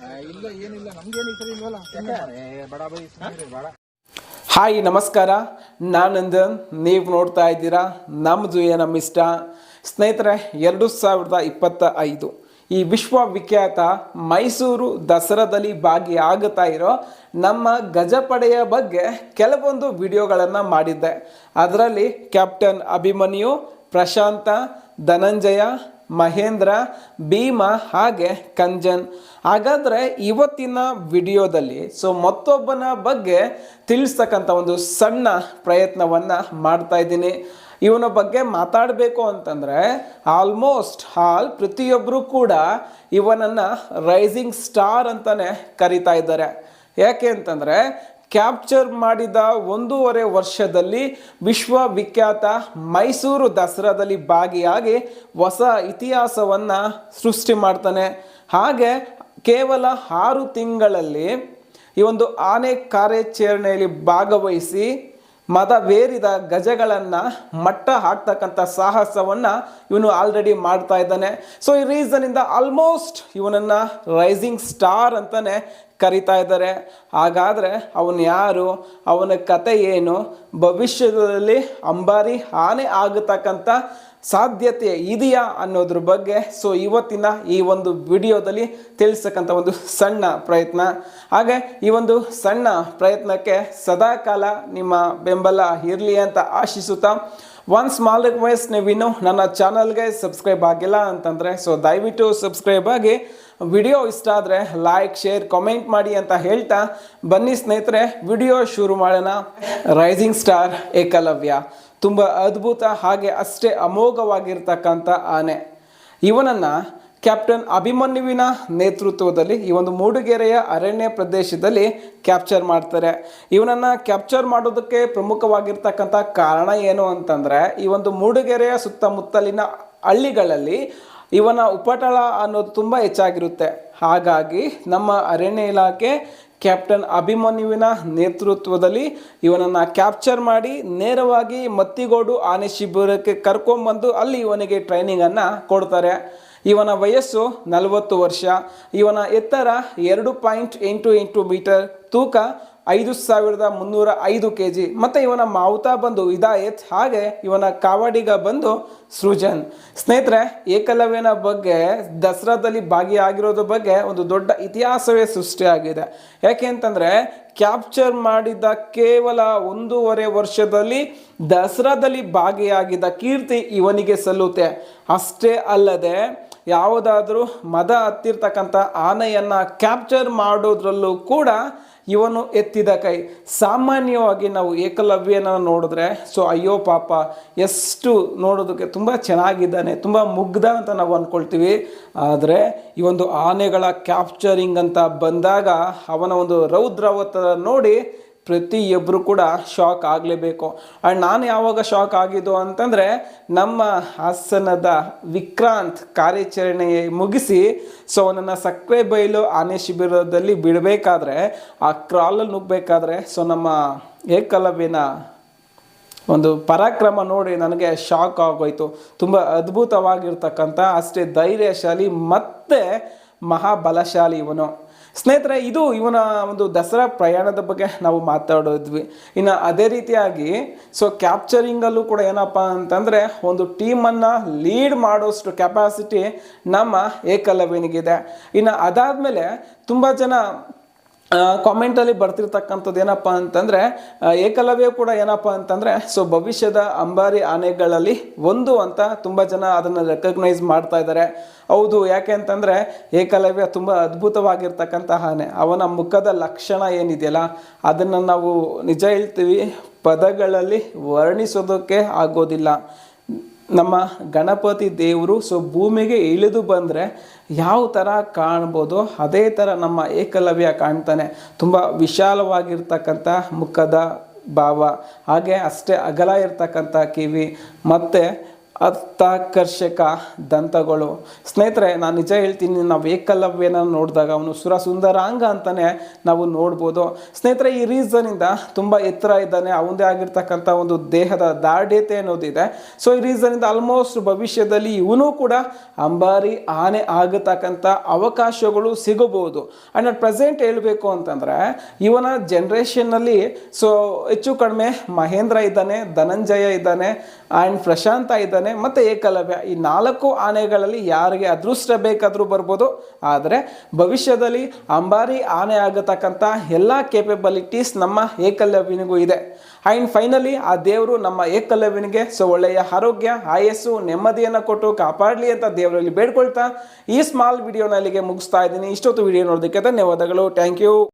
ಇಲ್ಲ ಏನಿಲ್ಲ. ನಮ್ಗೇನು ಇಲ್ವಲ್ಲ? ಏ, ಬೈ ಹಾಯ್ ನಮಸ್ಕಾರ. ನಾನಂದನ್ ನೀವು ನೋಡ್ತಾ ಇದ್ದೀರಾ ನಮ್ಮದು ನಮ್ಮ ಇಷ್ಟ ಸ್ನೇಹಿತರೆ ಎರಡು ಸಾವಿರದ ಇಪ್ಪತ್ತ ಐದು ಈ ವಿಶ್ವವಿಖ್ಯಾತ ಮೈಸೂರು ದಸರಾದಲ್ಲಿ ಭಾಗಿಯಾಗುತ್ತಾ ಇರೋ ನಮ್ಮ ಗಜಪಡೆಯ ಬಗ್ಗೆ ಕೆಲವೊಂದು ವಿಡಿಯೋಗಳನ್ನು ಮಾಡಿದ್ದೆ. ಅದರಲ್ಲಿ ಕ್ಯಾಪ್ಟನ್ ಅಭಿಮನ್ಯು ಪ್ರಶಾಂತ ಧನಂಜಯ ಮಹೇಂದ್ರ, ಭೀಮ ಹಾಗೆ ಕಂಜನ್. ಹಾಗಾದರೆ ಇವತ್ತಿನ ವಿಡಿಯೋದಲ್ಲಿ ಸೊ ಮತ್ತೊಬ್ಬನ ಬಗ್ಗೆ ತಿಳಿಸ್ತಕ್ಕಂಥ ಒಂದು ಸಣ್ಣ ಪ್ರಯತ್ನವನ್ನು ಮಾಡ್ತಾ ಇದ್ದೀನಿ. ಇವನ ಬಗ್ಗೆ ಮಾತಾಡಬೇಕು ಅಂತಂದರೆ ಆಲ್ಮೋಸ್ಟ್ ಹಾಲ್ ಪ್ರತಿಯೊಬ್ಬರು ಕೂಡ ಇವನನ್ನು ರೈಸಿಂಗ್ ಸ್ಟಾರ್ ಅಂತಲೇ ಕರಿತಾ ಇದ್ದಾರೆ. ಯಾಕೆ ಅಂತಂದರೆ ಕ್ಯಾಪ್ಚರ್ ಮಾಡಿದ ಒಂದೂವರೆ ವರ್ಷದಲ್ಲಿ ವಿಶ್ವವಿಖ್ಯಾತ ಮೈಸೂರು ದಸರಾದಲ್ಲಿ ಭಾಗಿಯಾಗಿ ಹೊಸ ಇತಿಹಾಸವನ್ನು ಸೃಷ್ಟಿ ಮಾಡ್ತಾನೆ. ಹಾಗೆ ಕೇವಲ ಆರು ತಿಂಗಳಲ್ಲಿ ಈ ಒಂದು ಆನೆ ಕಾರ್ಯಾಚರಣೆಯಲ್ಲಿ ಭಾಗವಹಿಸಿ ಮದವೇರಿದ ಗಜಗಳನ್ನು ಮಟ್ಟ ಹಾಕ್ತಕ್ಕಂಥ ಸಾಹಸವನ್ನು ಇವನು ಆಲ್ರೆಡಿ ಮಾಡ್ತಾ ಇದ್ದಾನೆ. ಸೊ ಈ ರೀಸನಿಂದ ಆಲ್ಮೋಸ್ಟ್ ಇವನನ್ನು ರೈಸಿಂಗ್ ಸ್ಟಾರ್ ಅಂತಲೇ ಕರಿತಾ ಇದ್ದಾರೆ. ಹಾಗಾದರೆ ಅವನು ಯಾರು? ಅವನ ಕತೆ ಏನು? ಭವಿಷ್ಯದಲ್ಲಿ ಅಂಬಾರಿ ಹಾನಿ ಆಗತಕ್ಕಂಥ ಸಾಧ್ಯತೆ ಇದೆಯಾ ಅನ್ನೋದ್ರ ಬಗ್ಗೆ ಸೊ ಇವತ್ತಿನ ಈ ಒಂದು ವಿಡಿಯೋದಲ್ಲಿ ತಿಳಿಸ್ತಕ್ಕಂಥ ಒಂದು ಸಣ್ಣ ಪ್ರಯತ್ನ. ಹಾಗೆ ಈ ಒಂದು ಸಣ್ಣ ಪ್ರಯತ್ನಕ್ಕೆ ಸದಾಕಾಲ ನಿಮ್ಮ ಬೆಂಬಲ ಇರಲಿ ಅಂತ ಆಶಿಸುತ್ತಾ ಒನ್ ಸ್ಮಾಲ್ ರಿಕ್ವೆಸ್ಟ್ ನೀವಿನ್ನು ನನ್ನ ಚಾನಲ್ಗೆ ಸಬ್ಸ್ಕ್ರೈಬ್ ಆಗಿಲ್ಲ ಅಂತಂದರೆ ಸೊ ದಯವಿಟ್ಟು ಸಬ್ಸ್ಕ್ರೈಬ್ ಆಗಿ. ವಿಡಿಯೋ ಇಷ್ಟ ಆದರೆ ಲೈಕ್ ಶೇರ್ ಕಾಮೆಂಟ್ ಮಾಡಿ ಅಂತ ಹೇಳ್ತಾ. ಬನ್ನಿ ಸ್ನೇಹಿತರೆ ವಿಡಿಯೋ ಶುರು ಮಾಡೋಣ. Rising star Ekalavya. ತುಂಬ ಅದ್ಭುತ, ಹಾಗೆ ಅಷ್ಟೇ ಅಮೋಘವಾಗಿರ್ತಕ್ಕಂಥ ಆನೆ. ಇವನನ್ನು ಕ್ಯಾಪ್ಟನ್ ಅಭಿಮನ್ಯುವಿನ ನೇತೃತ್ವದಲ್ಲಿ ಈ ಒಂದು ಮೂಡುಗೆರೆಯ ಅರಣ್ಯ ಪ್ರದೇಶದಲ್ಲಿ ಕ್ಯಾಪ್ಚರ್ ಮಾಡ್ತಾರೆ. ಇವನನ್ನು ಕ್ಯಾಪ್ಚರ್ ಮಾಡೋದಕ್ಕೆ ಪ್ರಮುಖವಾಗಿರ್ತಕ್ಕಂಥ ಕಾರಣ ಏನು ಅಂತಂದರೆ, ಈ ಒಂದು ಮೂಡುಗೆರೆಯ ಸುತ್ತಮುತ್ತಲಿನ ಹಳ್ಳಿಗಳಲ್ಲಿ ಇವನ ಉಪಟಳ ಅನ್ನೋದು ತುಂಬ ಹೆಚ್ಚಾಗಿರುತ್ತೆ. ಹಾಗಾಗಿ ನಮ್ಮ ಅರಣ್ಯ ಇಲಾಖೆ ಕ್ಯಾಪ್ಟನ್ ಅಭಿಮನ್ಯುವಿನ ನೇತೃತ್ವದಲ್ಲಿ ಇವನನ್ನು ಕ್ಯಾಪ್ಚರ್ ಮಾಡಿ ನೇರವಾಗಿ ಮತ್ತಿಗೋಡು ಆನೆ ಶಿಬಿರಕ್ಕೆ ಕರ್ಕೊಂಬಂದು ಅಲ್ಲಿ ಇವನಿಗೆ ಟ್ರೈನಿಂಗನ್ನು ಕೊಡ್ತಾರೆ. ಇವನ ವಯಸ್ಸು ನಲವತ್ತು ವರ್ಷ. ಇವನ ಎತ್ತರ ಎರಡು ಪಾಯಿಂಟ್ ಎಂಟು ಎಂಟು ಮೀಟರ್, ತೂಕ ಐದು ಸಾವಿರದ ಮುನ್ನೂರ ಐದು ಕೆ ಜಿ ಮತ್ತು ಇವನ ಮಾವುತ ಬಂದು ಇದಾಯತ್ ಹಾಗೆ ಇವನ ಕಾವಾಡಿಗ ಬಂದು ಸೃಜನ್. ಸ್ನೇಹಿತರೆ, ಏಕಲವ್ಯನ ಬಗ್ಗೆ, ದಸರಾದಲ್ಲಿ ಭಾಗಿಯಾಗಿರೋದ್ರ ಬಗ್ಗೆ ಒಂದು ದೊಡ್ಡ ಇತಿಹಾಸವೇ ಸೃಷ್ಟಿಯಾಗಿದೆ. ಯಾಕೆ ಅಂತಂದರೆ, ಕ್ಯಾಪ್ಚರ್ ಮಾಡಿದ ಕೇವಲ ಒಂದೂವರೆ ವರ್ಷದಲ್ಲಿ ದಸರಾದಲ್ಲಿ ಭಾಗಿಯಾಗಿದ್ದ ಕೀರ್ತಿ ಇವನಿಗೆ ಸಲ್ಲುತ್ತೆ. ಅಷ್ಟೇ ಅಲ್ಲದೆ ಯಾವುದಾದ್ರೂ ಮದ ಹತ್ತಿರ್ತಕ್ಕಂಥ ಆನೆಯನ್ನು ಕ್ಯಾಪ್ಚರ್ ಮಾಡೋದ್ರಲ್ಲೂ ಕೂಡ ಇವನು ಎತ್ತಿದ ಕೈ. ಸಾಮಾನ್ಯವಾಗಿ ನಾವು ಏಕಲವ್ಯನ ನೋಡಿದ್ರೆ, ಸೊ, ಅಯ್ಯೋ ಪಾಪ, ಎಷ್ಟು ನೋಡೋದಕ್ಕೆ ತುಂಬ ಚೆನ್ನಾಗಿದ್ದಾನೆ, ತುಂಬ ಮುಗ್ಧ ಅಂತ ನಾವು ಅಂದ್ಕೊಳ್ತೀವಿ ಆದರೆ ಈ ಒಂದು ಆನೆಗಳ ಕ್ಯಾಪ್ಚರಿಂಗ್ ಅಂತ ಬಂದಾಗ ಅವನ ಒಂದು ರೌದ್ರವತ ನೋಡಿ ಪ್ರತಿಯೊಬ್ಬರು ಕೂಡ ಶಾಕ್ ಆಗಲೇಬೇಕು. ಆ್ಯಂಡ್ ನಾನು ಯಾವಾಗ ಶಾಕ್ ಆಗಿದ್ದು ಅಂತಂದರೆ ನಮ್ಮ ಹಾಸನದ ವಿಕ್ರಾಂತ್ ಕಾರ್ಯಾಚರಣೆ ಮುಗಿಸಿ, ಸೊ ಅವನನ್ನು ಸಕ್ಕರೆ ಬೈಲು ಆನೆ ಶಿಬಿರದಲ್ಲಿ ಬಿಡಬೇಕಾದ್ರೆ, ಆ ಕ್ರಾಲಲ್ಲಿ ನುಗ್ಗಬೇಕಾದ್ರೆ ಸೊ ನಮ್ಮ ಏಕಲವ್ಯನ ಒಂದು ಪರಾಕ್ರಮ ನೋಡಿ ನನಗೆ ಶಾಕ್ ಆಗೋಯ್ತು. ತುಂಬ ಅದ್ಭುತವಾಗಿರ್ತಕ್ಕಂಥ, ಅಷ್ಟೇ ಧೈರ್ಯಶಾಲಿ, ಮತ್ತು ಮಹಾಬಲಶಾಲಿ ಇವನು. ಸ್ನೇಹಿತರೆ, ಇದು ಇವನ ಒಂದು ದಸರಾ ಪ್ರಯಾಣದ ಬಗ್ಗೆ ನಾವು ಮಾತಾಡಿದ್ವಿ. ಇನ್ನು ಅದೇ ರೀತಿಯಾಗಿ ಸೊ ಕ್ಯಾಪ್ಚರಿಂಗಲ್ಲೂ ಕೂಡ ಏನಪ್ಪ ಅಂತಂದರೆ, ಒಂದು ಟೀಮನ್ನು ಲೀಡ್ ಮಾಡೋಷ್ಟು ಕೆಪಾಸಿಟಿ ನಮ್ಮ ಏಕಲವ್ಯನಿಗಿದೆ. ಇನ್ನು ಅದಾದಮೇಲೆ, ತುಂಬ ಜನ ಕಾಮೆಂಟಲ್ಲಿ ಬರ್ತಿರ್ತಕ್ಕಂಥದ್ದು ಏನಪ್ಪ ಅಂತಂದರೆ ಏಕಲವ್ಯ ಕೂಡ ಏನಪ್ಪ ಅಂತಂದರೆ ಸೊ ಭವಿಷ್ಯದ ಅಂಬಾರಿ ಆನೆಗಳಲ್ಲಿ ಒಂದು ಅಂತ ತುಂಬ ಜನ ಅದನ್ನು ರೆಕಗ್ನೈಸ್ ಮಾಡ್ತಾ ಇದ್ದಾರೆ ಹೌದು, ಯಾಕೆ ಅಂತಂದರೆ ಏಕಲವ್ಯ ತುಂಬ ಅದ್ಭುತವಾಗಿರ್ತಕ್ಕಂಥ ಆನೆ. ಅವನ ಮುಖದ ಲಕ್ಷಣ ಏನಿದೆಯಲ್ಲ, ಅದನ್ನು ನಾವು ನಿಜ ಹೇಳ್ತೀವಿ, ಪದಗಳಲ್ಲಿ ವರ್ಣಿಸೋದಕ್ಕೆ ಆಗೋದಿಲ್ಲ. ನಮ್ಮ ಗಣಪತಿ ದೇವರು ಸೊ ಭೂಮಿಗೆ ಇಳಿದು ಬಂದರೆ ಯಾವ ಥರ ಕಾಣ್ಬೋದು? ಅದೇ ಥರ ನಮ್ಮ ಏಕಲವ್ಯ ಕಾಣ್ತಾನೆ. ತುಂಬ ವಿಶಾಲವಾಗಿರ್ತಕ್ಕಂಥ ಮುಖದ ಭಾವ. ಹಾಗೆ ಅಷ್ಟೇ ಅಗಲ ಇರ್ತಕ್ಕಂಥ ಕಿವಿ. ಮತ್ತು ಅರ್ಥಾಕರ್ಷಕ ದಂತಗಳು. ಸ್ನೇಹಿತರೆ, ನಾನು ನಿಜ ಹೇಳ್ತೀನಿ, ನಾವು ಏಕಲವ್ಯನ ನೋಡಿದಾಗ ಅವನು ಸುರ ಸುಂದರಾಂಗ ಅಂತಾನೆ ನಾವು ನೋಡ್ಬೋದು. ಸ್ನೇಹಿತರೆ, ಈ ರೀಸನಿಂದ ತುಂಬ ಎತ್ತರ ಇದ್ದಾನೆ ಅವನದೇ ಆಗಿರ್ತಕ್ಕಂಥ ಒಂದು ದೇಹದ ದಾರ್ಢ್ಯತೆ ಅನ್ನೋದಿದೆ. ಸೊ ಈ ರೀಸನಿಂದ ಆಲ್ಮೋಸ್ಟ್ ಭವಿಷ್ಯದಲ್ಲಿ ಇವನು ಕೂಡ ಅಂಬಾರಿ ಆನೆ ಆಗತಕ್ಕಂಥ ಅವಕಾಶಗಳು ಸಿಗಬಹುದು. ಆ್ಯಂಡ್ ಅಟ್ ಪ್ರೆಸೆಂಟ್ ಹೇಳಬೇಕು ಅಂತಂದರೆ, ಇವನ ಜನ್ರೇಷನ್ನಲ್ಲಿ ಸೊ ಹೆಚ್ಚು ಕಡಿಮೆ ಮಹೇಂದ್ರ ಇದ್ದಾನೆ, ಧನಂಜಯ ಇದ್ದಾನೆ ಆ್ಯಂಡ್ ಪ್ರಶಾಂತ ಇದ್ದಾನೆ ಮತ್ತು ಏಕಲವ್ಯ. ಈ ನಾಲ್ಕು ಆನೆಗಳಲ್ಲಿ ಯಾರಿಗೆ ಅದೃಷ್ಟ ಬೇಕಾದರೂ ಬರ್ಬೋದು. ಆದರೆ ಭವಿಷ್ಯದಲ್ಲಿ ಅಂಬಾರಿ ಆನೆ ಆಗತಕ್ಕಂಥ ಎಲ್ಲ ಕೇಪಬಿಲಿಟೀಸ್ ನಮ್ಮ ಏಕಲವ್ಯನಿಗೂ ಇದೆ. ಆ್ಯಂಡ್ ಫೈನಲಿ ಆ ದೇವರು ನಮ್ಮ ಏಕಲವ್ಯನಿಗೆ ಸೊ ಒಳ್ಳೆಯ ಆರೋಗ್ಯ, ಆಯಸ್ಸು, ನೆಮ್ಮದಿಯನ್ನು ಕೊಟ್ಟು ಕಾಪಾಡಲಿ ಅಂತ ದೇವರಲ್ಲಿ ಬೇಡ್ಕೊಳ್ತಾ ಈ ಸ್ಮಾಲ್ ವಿಡಿಯೋನ ಇಲ್ಲಿಗೆ ಮುಗಿಸ್ತಾ ಇದ್ದೀನಿ. ಇಷ್ಟೊತ್ತು ವಿಡಿಯೋ ನೋಡೋದಕ್ಕೆ ಧನ್ಯವಾದಗಳು. Thank you